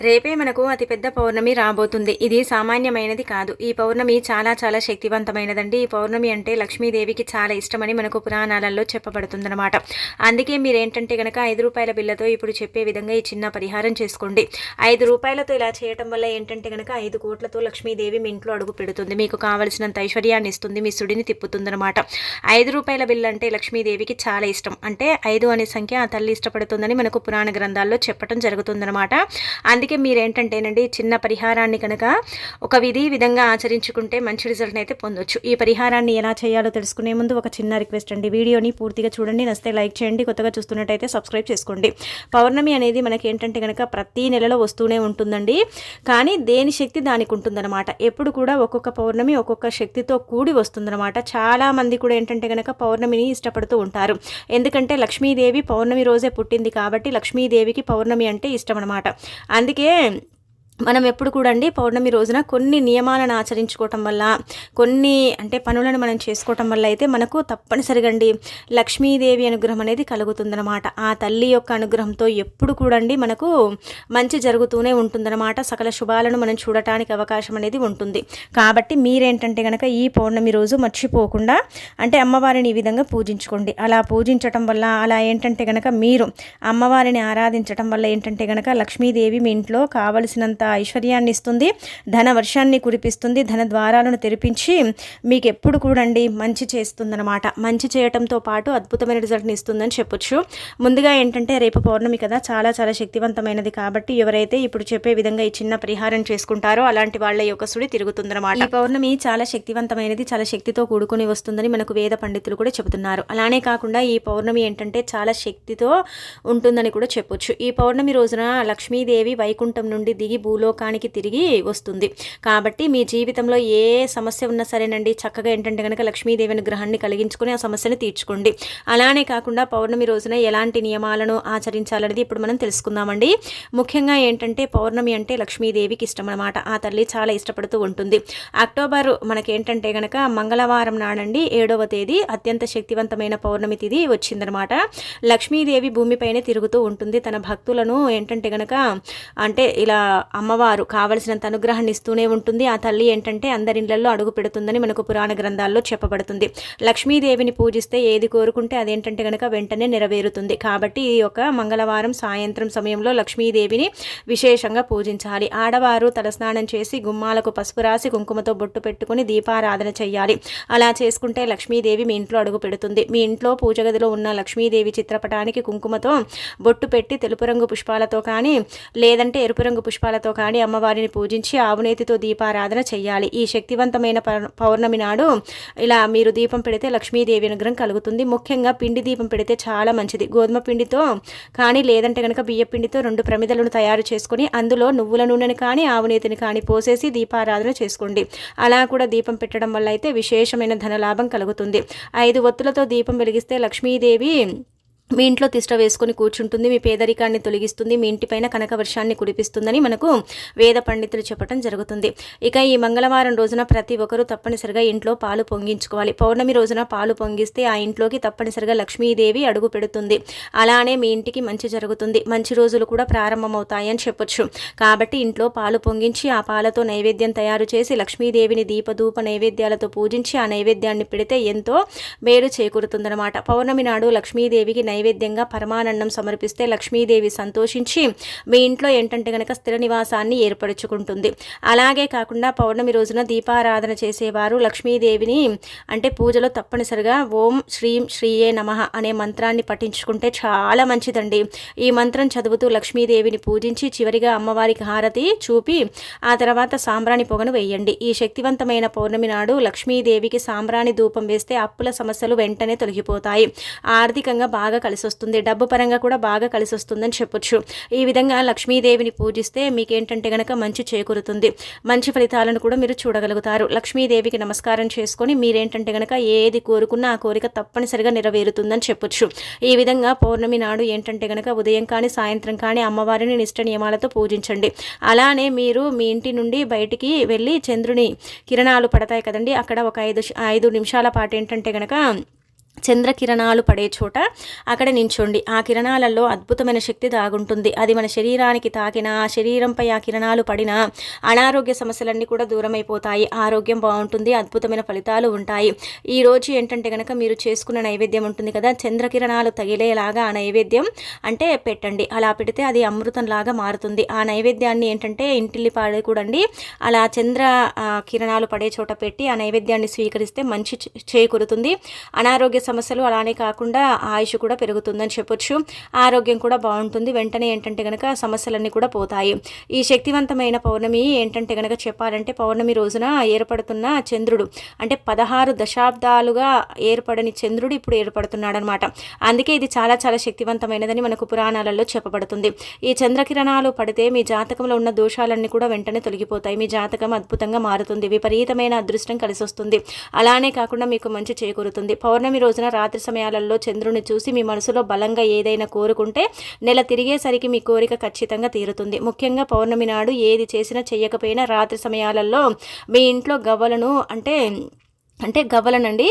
రేపే మనకు అతిపెద్ద పౌర్ణమి రాబోతుంది. ఇది సామాన్యమైనది కాదు. ఈ పౌర్ణమి చాలా చాలా శక్తివంతమైనదండి. ఈ పౌర్ణమి అంటే లక్ష్మీదేవికి చాలా ఇష్టమని మనకు పురాణాలలో చెప్పబడుతుందన్నమాట. అందుకే మీరేంటంటే కనుక ఐదు రూపాయల బిల్లతో ఇప్పుడు చెప్పే విధంగా ఈ చిన్న పరిహారం చేసుకోండి. ఐదు రూపాయలతో ఇలా చేయటం వల్ల ఏంటంటే కనుక ఐదు కోట్లతో లక్ష్మీదేవి మీ ఇంట్లో అడుగు పెడుతుంది. మీకు కావలసినంత ఐశ్వర్యాన్ని ఇస్తుంది. మీ సుడిని తిప్పుతుందన్నమాట. ఐదు రూపాయల బిల్లు అంటే లక్ష్మీదేవికి చాలా ఇష్టం. అంటే ఐదు అనే సంఖ్య ఆ తల్లి ఇష్టపడుతుందని మనకు పురాణ గ్రంథాల్లో చెప్పడం జరుగుతుందన్నమాట. అందుకే అందుకే మీరేంటంటేనండి చిన్న పరిహారాన్ని కనుక ఒక విధి విధంగా ఆచరించుకుంటే మంచి రిజల్ట్ని అయితే పొందొచ్చు. ఈ పరిహారాన్ని ఎలా చేయాలో తెలుసుకునే ముందు ఒక చిన్న రిక్వెస్ట్ అండి. వీడియోని పూర్తిగా చూడండి. నస్తే లైక్ చేయండి. కొత్తగా చూస్తున్నట్టయితే సబ్స్క్రైబ్ చేసుకోండి. పౌర్ణమి అనేది మనకి ఏంటంటే కనుక ప్రతి నెలలో వస్తూనే ఉంటుందండి. కానీ దేని శక్తి దానికి ఉంటుందన్నమాట. ఎప్పుడు కూడా ఒక్కొక్క పౌర్ణమి ఒక్కొక్క శక్తితో కూడి వస్తుందన్నమాట. చాలా మంది కూడా ఏంటంటే కనుక పౌర్ణమిని ఇష్టపడుతూ ఉంటారు. ఎందుకంటే లక్ష్మీదేవి పౌర్ణమి రోజే పుట్టింది కాబట్టి లక్ష్మీదేవికి పౌర్ణమి అంటే ఇష్టం అనమాట అందుకే అందుకే మనం ఎప్పుడు కూడా అండి పౌర్ణమి రోజున కొన్ని నియమాలను ఆచరించుకోవటం వల్ల కొన్ని అంటే పనులను మనం చేసుకోవటం వల్ల అయితే మనకు తప్పనిసరిగా అండి లక్ష్మీదేవి అనుగ్రహం అనేది కలుగుతుందనమాట ఆ తల్లి యొక్క అనుగ్రహంతో ఎప్పుడు కూడా అండి మనకు మంచి జరుగుతూనే ఉంటుందన్నమాట. సకల శుభాలను మనం చూడటానికి అవకాశం అనేది ఉంటుంది. కాబట్టి మీరేంటంటే కనుక ఈ పౌర్ణమి రోజు మర్చిపోకుండా అంటే అమ్మవారిని ఈ విధంగా పూజించుకోండి. అలా పూజించటం వల్ల అలా ఏంటంటే కనుక మీరు అమ్మవారిని ఆరాధించటం వల్ల ఏంటంటే కనుక లక్ష్మీదేవి మీ ఇంట్లో కావలసినంత ఐశ్వర్యాన్ని ఇస్తుంది ధన వర్షాన్ని కురిపిస్తుంది ధన ద్వారాలను తెరిపించి మీకు ఎప్పుడు కూడండి మంచి చేస్తుందన్నమాట. మంచి చేయటంతో పాటు అద్భుతమైన రిజల్ట్ని ఇస్తుందని చెప్పొచ్చు. ముందుగా ఏంటంటే రేపు పౌర్ణమి కదా చాలా చాలా శక్తివంతమైనది కాబట్టి ఎవరైతే ఇప్పుడు చెప్పే విధంగా ఈ చిన్న పరిహారం చేసుకుంటారో అలాంటి వాళ్ళ యొక్క సుడి తిరుగుతుందన్నమాట. ఈ పౌర్ణమి చాలా శక్తివంతమైనది చాలా శక్తితో కూడుకుని వస్తుందని మనకు వేద పండితులు కూడా చెబుతున్నారు. అలానే కాకుండా ఈ పౌర్ణమి ఏంటంటే చాలా శక్తితో ఉంటుందని కూడా చెప్పొచ్చు. ఈ పౌర్ణమి రోజున లక్ష్మీదేవి వైకుంఠం నుండి దిగి భూ భూలోకానికి తిరిగి వస్తుంది. కాబట్టి మీ జీవితంలో ఏ సమస్య ఉన్నా సరేనండి చక్కగా ఏంటంటే కనుక లక్ష్మీదేవి అనుగ్రహాన్ని కలిగించుకొని ఆ సమస్యను తీర్చుకోండి. అలానే కాకుండా పౌర్ణమి రోజున ఎలాంటి నియమాలను ఆచరించాలనేది ఇప్పుడు మనం తెలుసుకుందామండి. ముఖ్యంగా ఏంటంటే పౌర్ణమి అంటే లక్ష్మీదేవికి ఇష్టం అనమాట ఆ తల్లి చాలా ఇష్టపడుతూ ఉంటుంది. అక్టోబర్ మనకేంటంటే కనుక మంగళవారం నాడండి ఏడవ తేదీ అత్యంత శక్తివంతమైన పౌర్ణమి తిథి వచ్చిందనమాట లక్ష్మీదేవి భూమిపైనే తిరుగుతూ ఉంటుంది. తన భక్తులను ఏంటంటే కనుక అంటే ఇలా అమ్మవారు కావలసినంత అనుగ్రహాన్ని ఇస్తూనే ఉంటుంది. ఆ తల్లి ఏంటంటే అందరిళ్ళలో అడుగు పెడుతుందని మనకు పురాణ గ్రంథాల్లో చెప్పబడుతుంది. లక్ష్మీదేవిని పూజిస్తే ఏది కోరుకుంటే అదేంటంటే కనుక వెంటనే నెరవేరుతుంది. కాబట్టి ఈ యొక్క మంగళవారం సాయంత్రం సమయంలో లక్ష్మీదేవిని విశేషంగా పూజించాలి. ఆడవారు తలస్నానం చేసి గుమ్మాలకు పసుపు రాసి కుంకుమతో బొట్టు పెట్టుకుని దీపారాధన చేయాలి అలా చేసుకుంటే లక్ష్మీదేవి మీ ఇంట్లో అడుగు పెడుతుంది. మీ ఇంట్లో పూజ గదిలో ఉన్న లక్ష్మీదేవి చిత్రపటానికి కుంకుమతో బొట్టు పెట్టి తెలుపు రంగు పుష్పాలతో కానీ లేదంటే ఎరుపు రంగు పుష్పాలతో కానీ అమ్మవారిని పూజించి ఆవునేతితో దీపారాధన చేయాలి ఈ శక్తివంతమైన పౌర్ణమి నాడు ఇలా మీరు దీపం పెడితే లక్ష్మీదేవి అనుగ్రహం కలుగుతుంది. ముఖ్యంగా పిండి దీపం పెడితే చాలా మంచిది. గోధుమ పిండితో కానీ లేదంటే కనుక బియ్య పిండితో రెండు ప్రమిదలను తయారు చేసుకుని అందులో నువ్వుల నూనెని కానీ ఆవునేతిని కానీ పోసేసి దీపారాధన చేసుకోండి. అలా కూడా దీపం పెట్టడం వల్ల అయితే విశేషమైన ధనలాభం కలుగుతుంది. ఐదు ఒత్తులతో దీపం వెలిగిస్తే లక్ష్మీదేవి మీ ఇంట్లో తిష్ట వేసుకొని కూర్చుంటుంది మీ పేదరికాన్ని తొలగిస్తుంది మీ ఇంటిపైన కనక వర్షాన్ని కురిపిస్తుందని మనకు వేద పండితులు చెప్పడం జరుగుతుంది. ఇక ఈ మంగళవారం రోజున ప్రతి ఒక్కరూ తప్పనిసరిగా ఇంట్లో పాలు పొంగించుకోవాలి. పౌర్ణమి రోజున పాలు పొంగిస్తే ఆ ఇంట్లోకి తప్పనిసరిగా లక్ష్మీదేవి అడుగు పెడుతుంది. అలానే మీ ఇంటికి మంచి జరుగుతుంది. మంచి రోజులు కూడా ప్రారంభమవుతాయని చెప్పొచ్చు. కాబట్టి ఇంట్లో పాలు పొంగించి ఆ పాలతో నైవేద్యం తయారు చేసి లక్ష్మీదేవిని దీపధూప నైవేద్యాలతో పూజించి ఆ నైవేద్యాన్ని పెడితే ఎంతో మేలు చేకూరుతుందనమాట పౌర్ణమి నాడు లక్ష్మీదేవికి నైవేద్యంగా పరమానందం సమర్పిస్తే లక్ష్మీదేవి సంతోషించి మీ ఇంట్లో ఏంటంటే కనుక స్థిర నివాసాన్ని ఏర్పరచుకుంటుంది. అలాగే కాకుండా పౌర్ణమి రోజున దీపారాధన చేసేవారు లక్ష్మీదేవిని అంటే పూజలో తప్పనిసరిగా ఓం శ్రీం శ్రీయే నమ అనే మంత్రాన్ని పఠించుకుంటే చాలా మంచిదండి. ఈ మంత్రం చదువుతూ లక్ష్మీదేవిని పూజించి చివరిగా అమ్మవారికి హారతి చూపి ఆ తర్వాత సాంబ్రాణి పొగను వేయండి. ఈ శక్తివంతమైన పౌర్ణమి నాడు లక్ష్మీదేవికి సాంబ్రాణి ధూపం వేస్తే అప్పుల సమస్యలు వెంటనే తొలగిపోతాయి. ఆర్థికంగా బాగా కలిసి వస్తుంది డబ్బు పరంగా కూడా బాగా కలిసి వస్తుందని చెప్పొచ్చు. ఈ విధంగా లక్ష్మీదేవిని పూజిస్తే మీకు ఏంటంటే గనక మంచి చేకూరుతుంది. మంచి ఫలితాలను కూడా మీరు చూడగలుగుతారు. లక్ష్మీదేవికి నమస్కారం చేసుకొని మీరేంటంటే గనక ఏది కోరుకున్నా ఆ కోరిక తప్పనిసరిగా నెరవేరుతుందని చెప్పొచ్చు. ఈ విధంగా పౌర్ణమి నాడు ఏంటంటే గనక ఉదయం కానీ సాయంత్రం కానీ అమ్మవారిని నిష్ట నియమాలతో పూజించండి. అలానే మీరు మీ ఇంటి నుండి బయటికి వెళ్ళి చంద్రుని కిరణాలు పడతాయి కదండి. అక్కడ ఒక ఐదు ఐదు నిమిషాల పాటు ఏంటంటే గనక చంద్రకిరణాలు పడే చోట అక్కడ నించోండి. ఆ కిరణాలలో అద్భుతమైన శక్తి దాగుంటుంది. అది మన శరీరానికి తాకిన శరీరంపై ఆ కిరణాలు పడిన అనారోగ్య సమస్యలన్నీ కూడా దూరమైపోతాయి. ఆరోగ్యం బాగుంటుంది అద్భుతమైన ఫలితాలు ఉంటాయి. ఈ రోజు ఏంటంటే కనుక మీరు చేసుకున్న నైవేద్యం ఉంటుంది కదా చంద్రకిరణాలు తగిలేలాగా ఆ నైవేద్యం అంటే పెట్టండి. అలా పెడితే అది అమృతంలాగా మారుతుంది. ఆ నైవేద్యాన్ని ఏంటంటే ఇంటిల్లి పాడకూడండి. అలా చంద్ర కిరణాలు పడే చోట పెట్టి ఆ నైవేద్యాన్ని స్వీకరిస్తే మంచి చేకూరుతుంది. అనారోగ్య సమస్యలు అలానే కాకుండా ఆయుష్ కూడా పెరుగుతుందని చెప్పొచ్చు. ఆరోగ్యం కూడా బాగుంటుంది. వెంటనే ఏంటంటే కనుక సమస్యలన్నీ కూడా పోతాయి. ఈ శక్తివంతమైన పౌర్ణమి ఏంటంటే కనుక చెప్పాలంటే పౌర్ణమి రోజున ఏర్పడుతున్న చంద్రుడు అంటే పదహారు దశాబ్దాలుగా ఏర్పడని చంద్రుడు ఇప్పుడు ఏర్పడుతున్నాడనమాట. అందుకే ఇది చాలా చాలా శక్తివంతమైనదని మనకు పురాణాలలో చెప్పబడుతుంది. ఈ చంద్రకిరణాలు పడితే మీ జాతకంలో ఉన్న దోషాలన్నీ కూడా వెంటనే తొలగిపోతాయి. మీ జాతకం అద్భుతంగా మారుతుంది. విపరీతమైన అదృష్టం కలిసి వస్తుంది అలానే కాకుండా మీకు మంచి చేకూరుతుంది. పౌర్ణమి రోజు రోజున రాత్రి సమయాలలో చంద్రుని చూసి మీ మనసులో బలంగా ఏదైనా కోరుకుంటే నెల తిరిగేసరికి మీ కోరిక ఖచ్చితంగా తీరుతుంది. ముఖ్యంగా పౌర్ణమి నాడు ఏది చేసినా చేయకపోయినా రాత్రి సమయాలలో మీ ఇంట్లో గవ్వలను అంటే అంటే గవ్వలనండి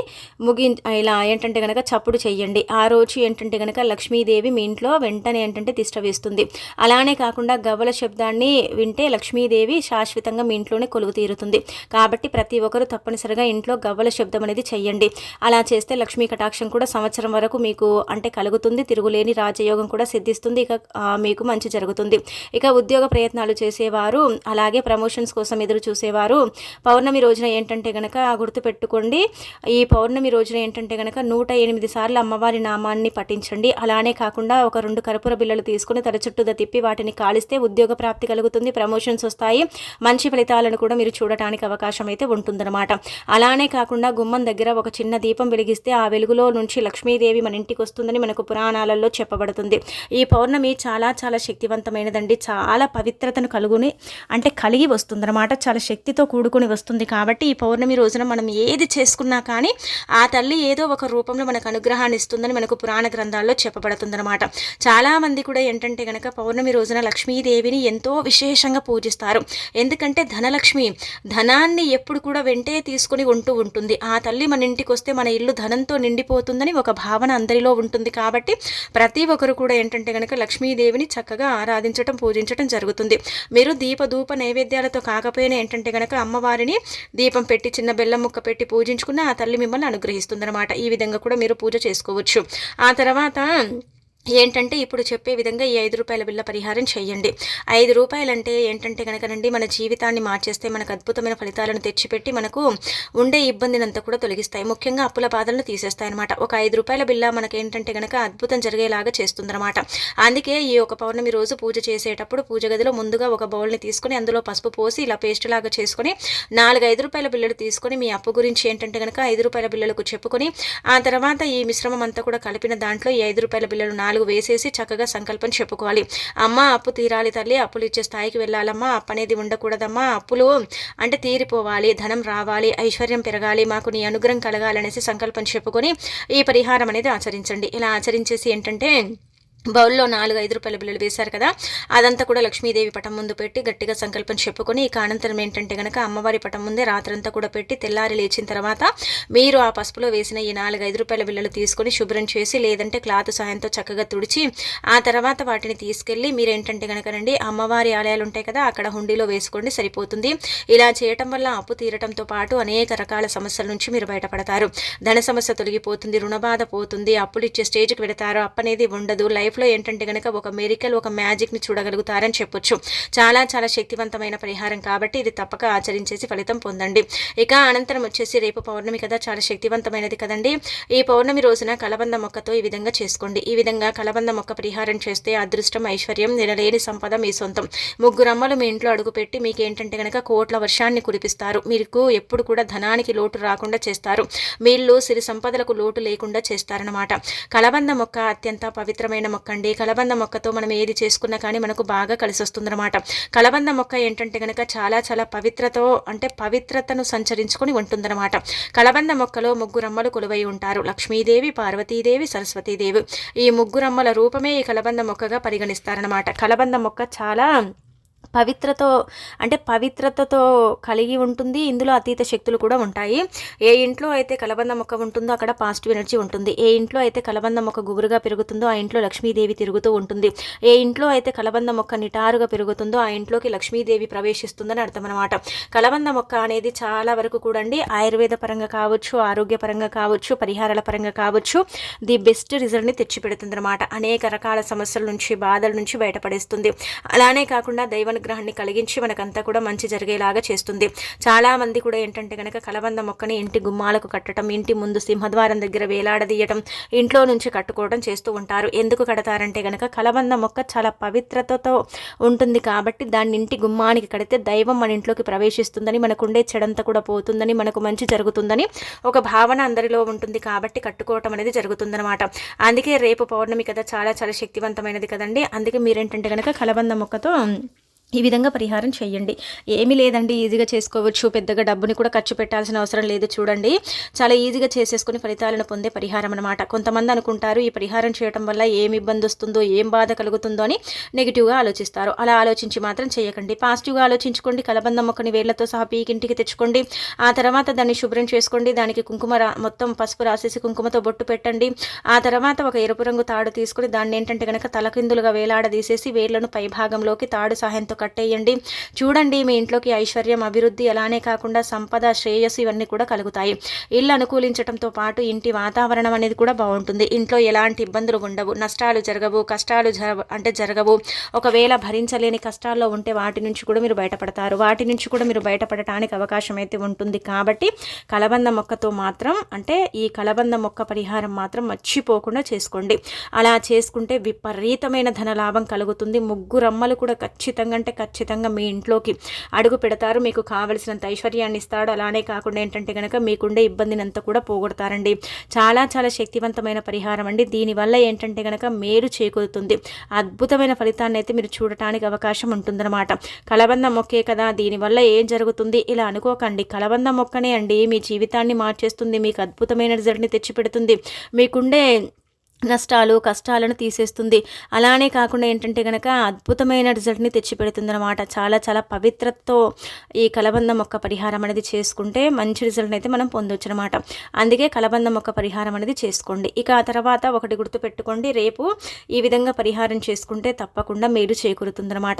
ముగి ఇలా ఏంటంటే కనుక చప్పుడు చెయ్యండి. ఆ రోజు ఏంటంటే కనుక లక్ష్మీదేవి మీ ఇంట్లో వెంటనే ఏంటంటే తిష్ట వేస్తుంది. అలానే కాకుండా గవ్వల శబ్దాన్ని వింటే లక్ష్మీదేవి శాశ్వతంగా మీ ఇంట్లోనే కొలువు తీరుతుంది. కాబట్టి ప్రతి ఒక్కరూ తప్పనిసరిగా ఇంట్లో గవ్వల శబ్దం అనేది చెయ్యండి. అలా చేస్తే లక్ష్మీ కటాక్షం కూడా సంవత్సరం వరకు మీకు అంటే కలుగుతుంది. తిరుగులేని రాజయోగం కూడా సిద్ధిస్తుంది. ఇక మీకు మంచి జరుగుతుంది. ఇక ఉద్యోగ ప్రయత్నాలు చేసేవారు అలాగే ప్రమోషన్స్ కోసం ఎదురు చూసేవారు పౌర్ణమి రోజున ఏంటంటే కనుక గుర్తుపెట్టుకో చేసుకోండి ఈ పౌర్ణమి రోజున ఏంటంటే కనుక నూట ఎనిమిది సార్లు అమ్మవారి నామాన్ని పఠించండి. అలానే కాకుండా ఒక రెండు కర్పూర బిల్లలు తీసుకుని తల చుట్టూదా తిప్పి వాటిని కాలిస్తే ఉద్యోగ ప్రాప్తి కలుగుతుంది ప్రమోషన్స్ వస్తాయి. మంచి ఫలితాలను కూడా మీరు చూడటానికి అవకాశం అయితే ఉంటుందన్నమాట. అలానే కాకుండా గుమ్మం దగ్గర ఒక చిన్న దీపం వెలిగిస్తే ఆ వెలుగులో నుంచి లక్ష్మీదేవి మన ఇంటికి వస్తుందని మనకు పురాణాలలో చెప్పబడుతుంది. ఈ పౌర్ణమి చాలా చాలా శక్తివంతమైనదండి. చాలా పవిత్రతను కలుగుని అంటే కలిగి వస్తుందన్నమాట. చాలా శక్తితో కూడుకుని వస్తుంది కాబట్టి ఈ పౌర్ణమి రోజున మనం ఏది ఏది చేసుకున్నా కానీ ఆ తల్లి ఏదో ఒక రూపంలో మనకు అనుగ్రహాన్ని ఇస్తుందని మనకు పురాణ గ్రంథాల్లో చెప్పబడుతుందన్నమాట. చాలామంది కూడా ఏంటంటే కనుక పౌర్ణమి రోజున లక్ష్మీదేవిని ఎంతో విశేషంగా పూజిస్తారు. ఎందుకంటే ధనలక్ష్మి ధనాన్ని ఎప్పుడు కూడా వెంటే తీసుకుని ఉంటూ ఉంటుంది. ఆ తల్లి మన ఇంటికి వస్తే మన ఇల్లు ధనంతో నిండిపోతుందని ఒక భావన అందరిలో ఉంటుంది కాబట్టి ప్రతి ఒక్కరు కూడా ఏంటంటే కనుక లక్ష్మీదేవిని చక్కగా ఆరాధించటం పూజించటం జరుగుతుంది. మీరు దీప ధూప నైవేద్యాలతో కాకపోయినా ఏంటంటే కనుక అమ్మవారిని దీపం పెట్టి చిన్న బెల్లం ముక్క పెట్టి పూజించుకున్న ఆ తల్లి మిమ్మల్ని అనుగ్రహిస్తుందన్నమాట. ఈ విధంగా కూడా మీరు పూజ చేసుకోవచ్చు. ఆ తర్వాత ఏంటంటే ఇప్పుడు చెప్పే విధంగా ఈ ఐదు రూపాయల బిల్ల పరిహారం చేయండి. ఐదు రూపాయలంటే ఏంటంటే కనుకనండి మన జీవితాన్ని మార్చేస్తే మనకు అద్భుతమైన ఫలితాలను తెచ్చిపెట్టి మనకు ఉండే ఇబ్బందినంతా కూడా తొలగిస్తాయి. ముఖ్యంగా అప్పుల బాధలను తీసేస్తాయి అనమాట ఒక ఐదు రూపాయల బిల్ల మనకి ఏంటంటే కనుక అద్భుతం జరిగేలాగా చేస్తుందన్నమాట. అందుకే ఈ ఒక పౌర్ణమి రోజు పూజ చేసేటప్పుడు పూజ గదిలో ముందుగా ఒక బౌల్ని తీసుకొని అందులో పసుపు పోసి ఇలా పేస్ట్ లాగా చేసుకొని నాలుగు ఐదు రూపాయల బిల్లలు తీసుకొని మీ అప్పు గురించి ఏంటంటే కనుక ఐదు రూపాయల బిల్లలకు చెప్పుకొని ఆ తర్వాత ఈ మిశ్రమం అంతా కూడా కలిపిన దాంట్లో ఈ ఐదు రూపాయల బిల్లలు నాలుగు వేసేసి చక్కగా సంకల్పం చెప్పుకోవాలి. అమ్మ అప్పు తీరాలి తల్లి అప్పులు ఇచ్చే స్థాయికి వెళ్ళాలమ్మా అప్పు అనేది ఉండకూడదమ్మా అప్పులు అంటే తీరిపోవాలి ధనం రావాలి ఐశ్వర్యం పెరగాలి మాకు నీ అనుగ్రహం కలగాలనేసి సంకల్పం చెప్పుకొని ఈ పరిహారం అనేది ఆచరించండి. ఇలా ఆచరించేసి ఏంటంటే బౌల్లో నాలుగు ఐదు రూపాయల బిల్లులు వేశారు కదా. అదంతా కూడా లక్ష్మీదేవి పటం ముందు పెట్టి గట్టిగా సంకల్పం చెప్పుకొని ఇక అనంతరం ఏంటంటే కనుక అమ్మవారి పటం ముందే రాత్రంతా కూడా పెట్టి తెల్లారి లేచిన తర్వాత మీరు ఆ పసుపులో వేసిన ఈ నాలుగు ఐదు రూపాయల బిల్లులు తీసుకొని శుభ్రం చేసి లేదంటే క్లాత్ సాయంతో చక్కగా తుడిచి ఆ తర్వాత వాటిని తీసుకెళ్ళి మీరు ఏంటంటే కనుక రండి అమ్మవారి ఆలయాలు ఉంటాయి కదా అక్కడ హుండీలో వేసుకోండి సరిపోతుంది. ఇలా చేయటం వల్ల అప్పు తీరటంతో పాటు అనేక రకాల సమస్యల నుంచి మీరు బయటపడతారు. ధన సమస్య తొలగిపోతుంది రుణబాధ పోతుంది అప్పులు ఇచ్చే స్టేజ్కి పెడతారు అప్పనేది ఉండదు లైఫ్ లైఫ్లో ఏంటంటే కనుక ఒక మెరికల్ ఒక మ్యాజిక్ని చూడగలుగుతారని చెప్పొచ్చు. చాలా చాలా శక్తివంతమైన పరిహారం కాబట్టి ఇది తప్పక ఆచరించేసి ఫలితం పొందండి. ఇక అనంతరం వచ్చేసి రేపు పౌర్ణమి కదా చాలా శక్తివంతమైనది కదండి. ఈ పౌర్ణమి రోజున కలబంద మొక్కతో ఈ విధంగా చేసుకోండి. ఈ విధంగా కలబంద మొక్క పరిహారం చేస్తే అదృష్టం ఐశ్వర్యం నిలలేని సంపద మీ సొంతం. ముగ్గురు అమ్మలు మీ ఇంట్లో అడుగుపెట్టి మీకు ఏంటంటే కనుక కోట్ల వర్షాన్ని కురిపిస్తారు. మీకు ఎప్పుడు కూడా ధనానికి లోటు రాకుండా చేస్తారు. మీళ్ళు సిరి సంపదలకు లోటు లేకుండా చేస్తారనమాట కలబంద మొక్క అత్యంత పవిత్రమైన మొక్క. మొక్క అండి కలబంద మొక్కతో మనం ఏది చేసుకున్నా కానీ మనకు బాగా కలిసి వస్తుందన్నమాట కలబంద మొక్క ఏంటంటే కనుక చాలా చాలా పవిత్రతో అంటే పవిత్రతను సంచరించుకొని ఉంటుందన్నమాట. కలబంద మొక్కలో ముగ్గురమ్మలు కొలువై ఉంటారు. లక్ష్మీదేవి పార్వతీదేవి సరస్వతీదేవి. ఈ ముగ్గురమ్మల రూపమే ఈ కలబంద మొక్కగా పరిగణిస్తారనమాట కలబంద మొక్క చాలా పవిత్రతో అంటే పవిత్రతతో కలిగి ఉంటుంది. ఇందులో అతీత శక్తులు కూడా ఉంటాయి. ఏ ఇంట్లో అయితే కలబంద మొక్క ఉంటుందో అక్కడ పాజిటివ్ ఎనర్జీ ఉంటుంది. ఏ ఇంట్లో అయితే కలబంద మొక్క గుబురుగా పెరుగుతుందో ఆ ఇంట్లో లక్ష్మీదేవి తిరుగుతూ ఉంటుంది. ఏ ఇంట్లో అయితే కలబంద మొక్క నిటారుగా పెరుగుతుందో ఆ ఇంట్లోకి లక్ష్మీదేవి ప్రవేశిస్తుందని అర్థం అనమాట కలబంద మొక్క అనేది చాలా వరకు కూడా అండి ఆయుర్వేద పరంగా కావచ్చు ఆరోగ్యపరంగా కావచ్చు పరిహారాల పరంగా కావచ్చు ది బెస్ట్ రిజల్ట్ని తెచ్చిపెడుతుంది అనమాట అనేక రకాల సమస్యల నుంచి బాధల నుంచి బయటపడేస్తుంది. అలానే కాకుండా అనుగ్రహాన్ని కలిగించి మనకంతా కూడా మంచి జరిగేలాగా చేస్తుంది. చాలామంది కూడా ఏంటంటే కనుక కలబంద మొక్కని ఇంటి గుమ్మాలకు కట్టడం ఇంటి ముందు సింహద్వారం దగ్గర వేలాడదీయటం ఇంట్లో నుంచి కట్టుకోవడం చేస్తూ ఉంటారు. ఎందుకు కడతారంటే కనుక కలబంద మొక్క చాలా పవిత్రతతో ఉంటుంది కాబట్టి దాన్ని ఇంటి గుమ్మానికి కడితే దైవం మన ఇంట్లోకి ప్రవేశిస్తుందని మనకుండే చెడంతా కూడా పోతుందని మనకు మంచి జరుగుతుందని ఒక భావన అందరిలో ఉంటుంది కాబట్టి కట్టుకోవటం అనేది జరుగుతుందనమాట అందుకే రేపు పౌర్ణమి కదా చాలా చాలా శక్తివంతమైనది కదండి. అందుకే మీరేంటంటే కనుక కలబంద మొక్కతో ఈ విధంగా పరిహారం చేయండి. ఏమీ లేదండి ఈజీగా చేసుకోవచ్చు. పెద్దగా డబ్బుని కూడా ఖర్చు పెట్టాల్సిన అవసరం లేదు చూడండి. చాలా ఈజీగా చేసేసుకుని ఫలితాలను పొందే పరిహారం అనమాట కొంతమంది అనుకుంటారు ఈ పరిహారం చేయడం వల్ల ఏం ఇబ్బంది వస్తుందో ఏం బాధ కలుగుతుందో అని నెగిటివ్గా ఆలోచిస్తారు. అలా ఆలోచించి మాత్రం చేయకండి. పాజిటివ్గా ఆలోచించుకోండి. కలబంద మొక్కని వేళ్ళతో సహా పీకింటికి తెచ్చుకోండి. ఆ తర్వాత దాన్ని శుభ్రం చేసుకోండి. దానికి కుంకుమ మొత్తం పసుపు రాసేసి కుంకుమతో బొట్టు పెట్టండి. ఆ తర్వాత ఒక ఎరుపు రంగు తాడు తీసుకుని దాన్ని ఏంటంటే కనుక తలకిందులుగా వేలాడదీసేసి వేళ్ళను పై భాగంలోకి తాడు సహాయంతో కట్టేయండి. చూడండి మీ ఇంట్లోకి ఐశ్వర్యం అభివృద్ధి అలానే కాకుండా సంపద శ్రేయస్సు ఇవన్నీ కూడా కలుగుతాయి. ఇల్లు అనుకూలించడంతో పాటు ఇంటి వాతావరణం అనేది కూడా బాగుంటుంది. ఇంట్లో ఎలాంటి ఇబ్బందులు ఉండవు. నష్టాలు జరగవు కష్టాలు అంటే జరగవు. ఒకవేళ భరించలేని కష్టాల్లో ఉంటే వాటి నుంచి కూడా మీరు బయటపడతారు. వాటి నుంచి కూడా మీరు బయటపడటానికి అవకాశం అయితే ఉంటుంది. కాబట్టి కలబంద మొక్కతో మాత్రం అంటే ఈ కలబంద మొక్క పరిహారం మాత్రం మర్చిపోకుండా చేసుకోండి. అలా చేసుకుంటే విపరీతమైన ధన లాభం కలుగుతుంది. ముగ్గురమ్మలు కూడా ఖచ్చితంగా ఏంటంటే ఖచ్చితంగా మీ ఇంట్లోకి అడుగు పెడతారు. మీకు కావలసినంత ఐశ్వర్యాన్ని ఇస్తాడు. అలానే కాకుండా ఏంటంటే కనుక మీకుండే ఇబ్బందిని అంతా కూడా పోగొడతారండి. చాలా చాలా శక్తివంతమైన పరిహారం అండి. దీనివల్ల ఏంటంటే కనుక మేలు చేకూరుతుంది. అద్భుతమైన ఫలితాన్ని అయితే మీరు చూడటానికి అవకాశం ఉంటుందన్నమాట. కలబంద మొక్కే కదా. దీనివల్ల ఏం జరుగుతుంది? ఇలా అనుకోకండి. కలబంద మొక్కనే అండి. మీ జీవితాన్ని మార్చేస్తుంది. మీకు అద్భుతమైన రిజల్ట్ని తెచ్చిపెడుతుంది. మీకుండే నష్టాలు కష్టాలను తీసేస్తుంది. అలానే కాకుండా ఏంటంటే కనుక అద్భుతమైన రిజల్ట్ని తెచ్చిపెడుతుంది అనమాట చాలా చాలా పవిత్రతతో ఈ కలబంద మొక్క పరిహారం అనేది చేసుకుంటే మంచి రిజల్ట్ని అయితే మనం పొందొచ్చు అనమాట అందుకే కలబంద మొక్క పరిహారం అనేది చేసుకోండి. ఇక ఆ తర్వాత ఒకటి గుర్తు పెట్టుకోండి రేపు ఈ విధంగా పరిహారం చేసుకుంటే తప్పకుండా మేలు చేకూరుతుందనమాట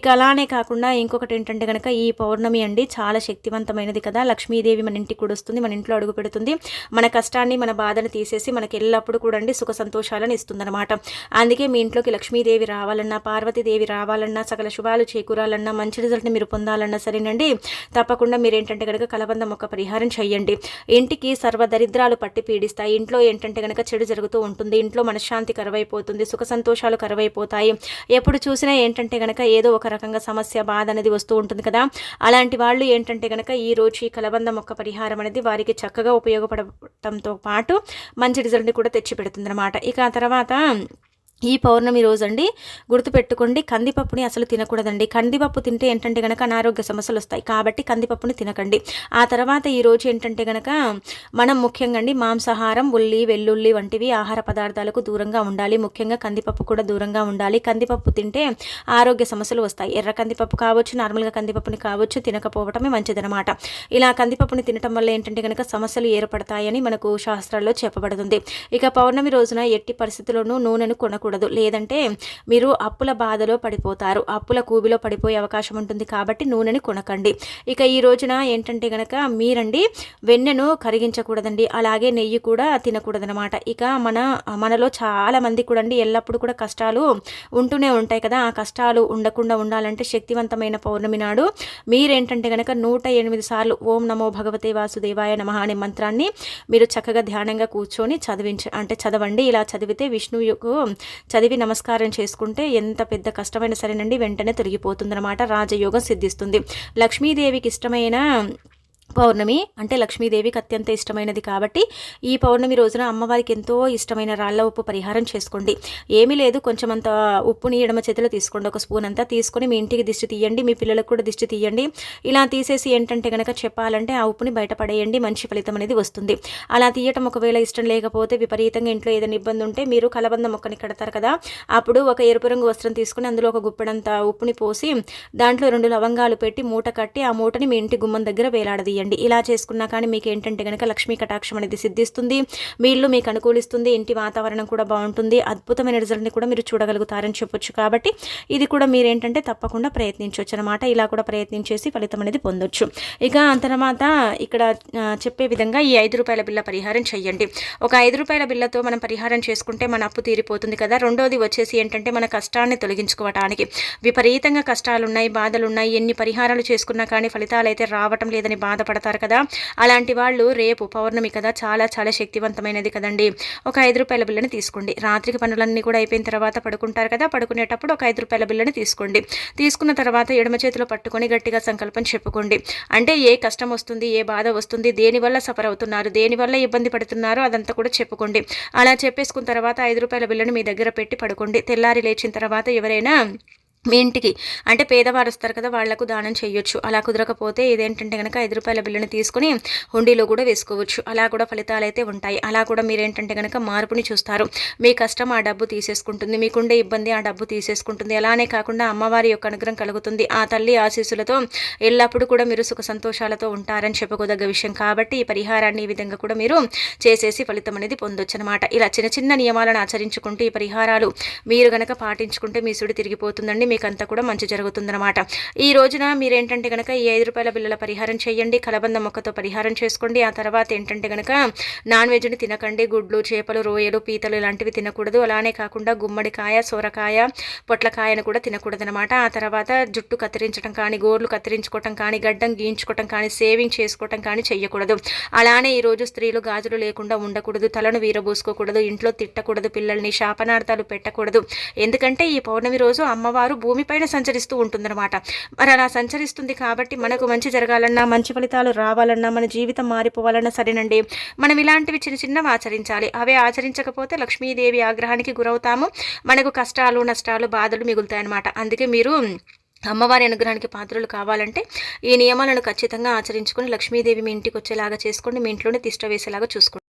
ఇక అలానే కాకుండా ఇంకొకటి ఏంటంటే కనుక ఈ పౌర్ణమి అండి చాలా శక్తివంతమైనది కదా. లక్ష్మీదేవి మన ఇంటికి కూడా వస్తుంది మన ఇంట్లో అడుగు పెడుతుంది. మన కష్టాన్ని మన బాధను తీసేసి మనకి ఎల్లప్పుడూ కూడా అండి సుఖ సంతోషాలను ఇస్తుందన్నమాట. అందుకే మీ ఇంట్లోకి లక్ష్మీదేవి రావాలన్నా పార్వతీదేవి రావాలన్నా సకల శుభాలు చేకూరాలన్నా మంచి రిజల్ట్ని మీరు పొందాలన్నా సరేనండి. తప్పకుండా మీరు ఏంటంటే కనుక కలబందం మొక్క పరిహారం చేయండి ఇంటికి సర్వ దరిద్రాలు పట్టి పీడిస్తాయి. ఇంట్లో ఏంటంటే కనుక చెడు జరుగుతూ ఉంటుంది. ఇంట్లో మనశ్శాంతి కరువైపోతుంది. సుఖ సంతోషాలు కరువైపోతాయి. ఎప్పుడు చూసినా ఏంటంటే కనుక ఏదో ఒక రకంగా సమస్య బాధ అనేది వస్తూ ఉంటుంది కదా. అలాంటి వాళ్ళు ఏంటంటే కనుక ఈ రోజు ఈ కలబంద మొక్క పరిహారం అనేది వారికి చక్కగా ఉపయోగపడటంతో పాటు మంచి రిజల్ట్ని కూడా తెచ్చిపెడుతుంది అనమాట ఇక ఆ తర్వాత ఈ పౌర్ణమి రోజండి గుర్తుపెట్టుకోండి కందిపప్పుని అసలు తినకూడదండి. కందిపప్పు తింటే ఏంటంటే కనుక అనారోగ్య సమస్యలు వస్తాయి. కాబట్టి కందిపప్పుని తినకండి. ఆ తర్వాత ఈ రోజు ఏంటంటే కనుక మనం ముఖ్యంగా అండి మాంసాహారం ఉల్లి వెల్లుల్లి వంటివి ఆహార పదార్థాలకు దూరంగా ఉండాలి. ముఖ్యంగా కందిపప్పు కూడా దూరంగా ఉండాలి. కందిపప్పు తింటే ఆరోగ్య సమస్యలు వస్తాయి. ఎర్ర కందిపప్పు కావచ్చు నార్మల్గా కందిపప్పుని కావచ్చు తినకపోవటమే మంచిదనమాట ఇలా కందిపప్పుని తినటం వల్ల ఏంటంటే కనుక సమస్యలు ఏర్పడతాయని మనకు శాస్త్రాల్లో చెప్పబడుతుంది. ఇక పౌర్ణమి రోజున ఎట్టి పరిస్థితుల్లోనూ నూనెను కొనకూడదు. చేయకూడదు లేదంటే మీరు అప్పుల బాధలో పడిపోతారు. అప్పుల కూబిలో పడిపోయే అవకాశం ఉంటుంది కాబట్టి నూనెని కొనకండి. ఇక ఈ రోజున ఏంటంటే గనక మీరండి వెన్నెను కరిగించకూడదండి. అలాగే నెయ్యి కూడా తినకూడదనమాట ఇక మన మనలో చాలా మంది కూడా అండి ఎల్లప్పుడూ కూడా కష్టాలు ఉంటూనే ఉంటాయి కదా. ఆ కష్టాలు ఉండకుండా ఉండాలంటే శక్తివంతమైన పౌర్ణమి నాడు మీరేంటంటే కనుక నూట ఎనిమిది సార్లు ఓం నమో భగవతే వాసుదేవాయ నమ అనే మంత్రాన్ని మీరు చక్కగా ధ్యానంగా కూర్చొని చదివించ అంటే చదవండి. ఇలా చదివితే విష్ణువుకు చదివి నమస్కారం చేసుకుంటే ఎంత పెద్ద కష్టమైన సరేనండి వెంటనే తొలగిపోతుందన్నమాట. రాజయోగం సిద్ధిస్తుంది. లక్ష్మీదేవికి ఇష్టమైన పౌర్ణమి అంటే లక్ష్మీదేవికి అత్యంత ఇష్టమైనది కాబట్టి ఈ పౌర్ణమి రోజున అమ్మవారికి ఎంతో ఇష్టమైన రాళ్ళ ఉప్పు పరిహారం చేసుకోండి. ఏమీ లేదు కొంచెం అంత ఉప్పుని ఎడమ చేతిలో తీసుకోండి. ఒక స్పూన్ అంతా తీసుకొని మీ ఇంటికి దిష్టి తీయండి మీ పిల్లలకు కూడా దిష్టి తీయండి. ఇలా తీసేసి ఏంటంటే కనుక చెప్పాలంటే ఆ ఉప్పుని బయటపడేయండి మంచి ఫలితం అనేది వస్తుంది. అలా తీయటం ఒకవేళ ఇష్టం లేకపోతే విపరీతంగా ఇంట్లో ఏదైనా ఇబ్బంది ఉంటే మీరు కలబంద మొక్కని కడతారు కదా అప్పుడు ఒక ఎరుపు రంగు వస్త్రం తీసుకుని అందులో ఒక గుప్పెడంత ఉప్పుని పోసి దాంట్లో రెండు లవంగాలు పెట్టి మూట కట్టి ఆ మూటని మీ ఇంటి గుమ్మం దగ్గర వేలాడదీయండి. ఇలా చేసుకున్నా కానీ మీకు ఏంటంటే కనుక లక్ష్మీ కటాక్షం అనేది సిద్ధిస్తుంది. మీ ఇల్లు మీకు అనుకూలిస్తుంది. ఇంటి వాతావరణం కూడా బాగుంటుంది. అద్భుతమైన రిజల్ట్ని కూడా మీరు చూడగలుగుతారని చెప్పొచ్చు కాబట్టి ఇది కూడా మీరేంటంటే తప్పకుండా ప్రయత్నించవచ్చు అనమాట ఇలా కూడా ప్రయత్నించేసి ఫలితం అనేది పొందొచ్చు. ఇక తర్వాత ఇక్కడ చెప్పే విధంగా ఈ ఐదు రూపాయల బిల్ల పరిహారం చేయండి ఒక ఐదు రూపాయల బిల్లతో మనం పరిహారం చేసుకుంటే మన అప్పు తీరిపోతుంది కదా. రెండోది వచ్చేసి ఏంటంటే మన కష్టాన్ని తొలగించుకోవటానికి. విపరీతంగా కష్టాలు ఉన్నాయి బాధలు ఉన్నాయి ఎన్ని పరిహారాలు చేసుకున్నా కానీ ఫలితాలు అయితే రావటం లేదని బాధ బాధపడతారు కదా. అలాంటి వాళ్ళు రేపు పౌర్ణమి కదా చాలా చాలా శక్తివంతమైనది కదండి. ఒక ఐదు రూపాయల బిల్లని తీసుకోండి. రాత్రికి పనులన్నీ కూడా అయిపోయిన తర్వాత పడుకుంటారు కదా పడుకునేటప్పుడు ఒక ఐదు రూపాయల బిల్లని తీసుకోండి. తీసుకున్న తర్వాత ఎడమ చేతిలో పట్టుకొని గట్టిగా సంకల్పం చెప్పుకోండి. అంటే ఏ కష్టం వస్తుంది ఏ బాధ వస్తుంది దేనివల్ల సఫర్ అవుతున్నారు దేనివల్ల ఇబ్బంది పడుతున్నారో అదంతా కూడా చెప్పుకోండి. అలా చెప్పేసుకున్న తర్వాత ఐదు రూపాయల బిల్లని మీ దగ్గర పెట్టి పడుకోండి. తెల్లారి లేచిన తర్వాత ఎవరైనా మీ ఇంటికి. అంటే పేదవారు వస్తారు కదా వాళ్ళకు దానం చేయొచ్చు. అలా కుదరకపోతే ఇదేంటంటే కనుక ఐదు రూపాయల బిల్లుని తీసుకుని హుండీలో కూడా వేసుకోవచ్చు. అలా కూడా ఫలితాలు అయితే ఉంటాయి. అలా కూడా మీరేంటంటే కనుక మార్పుని చూస్తారు. మీ కష్టం ఆ డబ్బు తీసేసుకుంటుంది. మీకుండే ఇబ్బంది ఆ డబ్బు తీసేసుకుంటుంది. అలానే కాకుండా అమ్మవారి యొక్క అనుగ్రహం కలుగుతుంది. ఆ తల్లి ఆశీస్సులతో ఎల్లప్పుడూ కూడా మీరు సుఖ సంతోషాలతో ఉంటారని చెప్పుకోదగ్గ విషయం. కాబట్టి ఈ పరిహారాన్ని ఈ విధంగా కూడా మీరు చేసేసి ఫలితం అనేది పొందొచ్చు అనమాట ఇలా చిన్న చిన్న నియమాలను ఆచరించుకుంటే ఈ పరిహారాలు మీరు గనక పాటించుకుంటే మీ సుడి తిరిగిపోతుందండి. మీకు అంతా కూడా మంచి జరుగుతుందన్నమాట. ఈ రోజున మీరేంటంటే కనుక ఈ ఐదు రూపాయల బిల్లుల పరిహారం చేయండి కలబంద మొక్కతో పరిహారం చేసుకోండి. ఆ తర్వాత ఏంటంటే కనుక నాన్ వెజ్ని తినకండి. గుడ్లు చేపలు రొయ్యలు పీతలు ఇలాంటివి తినకూడదు. అలానే కాకుండా గుమ్మడికాయ సొరకాయ పొట్లకాయను కూడా తినకూడదనమాట ఆ తర్వాత జుట్టు కత్తిరించడం కానీ గోర్లు కత్తిరించుకోవటం కానీ గడ్డం గీయించుకోవటం కానీ సేవింగ్ చేసుకోవటం కానీ చేయకూడదు అలానే ఈరోజు స్త్రీలు గాజులు లేకుండా ఉండకూడదు తలను వీరబోసుకోకూడదు ఇంట్లో తిట్టకూడదు పిల్లల్ని శాపనార్థాలు పెట్టకూడదు. ఎందుకంటే ఈ పౌర్ణమి రోజు అమ్మవారు భూమిపైన సంచరిస్తూ ఉంటుందన్నమాట. మరి అలా సంచరిస్తుంది కాబట్టి మనకు మంచి జరగాలన్నా మంచి ఫలితాలు రావాలన్నా మన జీవితం మారిపోవాలన్నా సరేనండి. మనం ఇలాంటివి చిన్న చిన్నవి ఆచరించాలి. అవే ఆచరించకపోతే లక్ష్మీదేవి ఆగ్రహానికి గురవుతాము. మనకు కష్టాలు నష్టాలు బాధలు మిగులుతాయన్నమాట. అందుకే మీరు అమ్మవారి అనుగ్రహానికి పాత్రలు కావాలంటే ఈ నియమాలను ఖచ్చితంగా ఆచరించుకొని లక్ష్మీదేవి మీ ఇంటికి వచ్చేలాగా చేసుకోండి. మీ ఇంట్లోనే తిష్ట వేసేలాగా చూసుకోండి.